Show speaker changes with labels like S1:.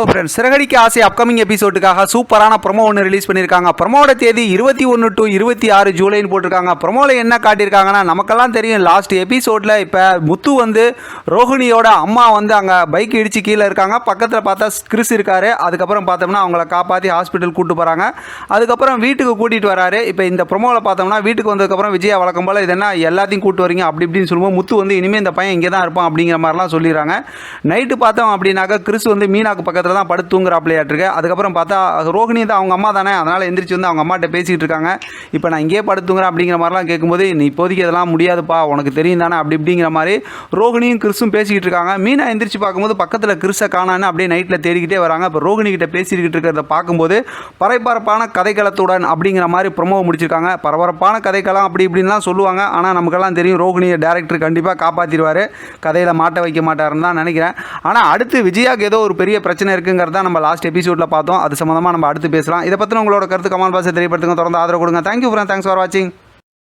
S1: Oh, friends Siragadikka ஆசை upcoming எபிசோடுக்காக சூப்பரான promo ஒன்று ரிலீஸ் பண்ணியிருக்காங்க ப்ரொமோட தேதி இருபத்தி ஒன்று டு இருபத்தி ஆறு ஜூலைன்னு போட்டிருக்காங்க. ப்ரொமோவில் என்ன காட்டியிருக்காங்கன்னா நமக்கெல்லாம் தெரியும் லாஸ்ட் எபிசோடில் இப்போ முத்து வந்து ரோஹிணியோட அம்மா வந்து அங்கே பைக் இடிச்சு கீழே இருக்காங்க. பக்கத்தில் பார்த்தா கிறிஸ் இருக்காரு. அதுக்கப்புறம் பார்த்தோம்னா அவங்கள காப்பாற்றி ஹாஸ்பிட்டல் கூட்டு போகிறாங்க அதுக்கப்புறம் வீட்டுக்கு கூட்டிகிட்டு வராரு. இப்போ இந்த ப்ரொமோவில் பார்த்தோம்னா வீட்டுக்கு வந்ததுக்கப்புறம் விஜயா வழக்கம் போல் இது என்ன எல்லாத்தையும் கூட்டு வரீங்க அப்படி இப்படின்னு சொல்லும்போது முத்து வந்து இனிமேல் இந்த பையன் இங்கே தான் இருப்பான் அப்படிங்கிற மாதிரிலாம் சொல்லிடுறாங்க. நைட்டு பார்த்தோம் அப்படின்னாக்கா கிறிஸ் வந்து மீனாக்கு பக்கத்தில் தான் படுத்து தூங்குறாப்லையாட்டிருக்கு அதுக்கப்புறம் பார்த்தா ரோஹிணி தான் அவங்க அம்மா தானே அதனால் எந்திரிச்சு வந்து அவங்க அம்மாட்ட பேசிக்கிட்டு இருக்காங்க இப்போ நான் இங்கேயே படுத்து தூங்குறேன் அப்படிங்கிற மாதிரிலாம் கேட்கும்போது நீ இப்போதைக்கு இதெல்லாம் முடியாதுப்பா உனக்கு தெரியும் தானே அப்படி இப்படிங்கிற மாதிரி ரோகிணியும் கிறிஸும் பேசிக்கிட்டு இருக்காங்க மீனா எந்திரிச்சு பார்க்கும்போது பக்கத்தில் கிறிஸை காணான்னு அப்படியே நைட்டில் தேடிக்கிட்டே வராங்க. இப்போ ரோகிணி கிட்ட பேசிக்கிட்டு இருக்கிறத பார்க்கும்போது பரபரப்பான கதைக்களத்துடன் அப்படிங்கிற மாதிரி ப்ரொமோ முடிச்சிருக்காங்க. பரபரப்பான கதைக்களம் அப்படி இப்படின்லாம் சொல்லுவாங்க. ஆனால் நமக்கெல்லாம் தெரியும் ரோகிணியை டேரக்டர் கண்டிப்பாக காப்பாற்றிடுவார் கதையில் மாட்ட வைக்க மாட்டாருன்னு தான் நினைக்கிறேன். ஆனால் அடுத்து விஜயாக்கு ஏதோ ஒரு பெரிய பிரச்சனை இருக்குங்கிறத நம்ம லாஸ்ட் எபிசோடில் பார்த்தோம். அது சம்மந்தமாக நம்ம அடுத்து பேசலாம். இதை பற்றின உங்களோட கருத்து கமல் பாசை தெரியப்படுத்துங்க. தொடர்ந்து ஆதரவு கொடுங்க. தேங்க்யூ ஃப்ரெண்ட் தேங்க்ஸ் ஃபார் வாட்சிங்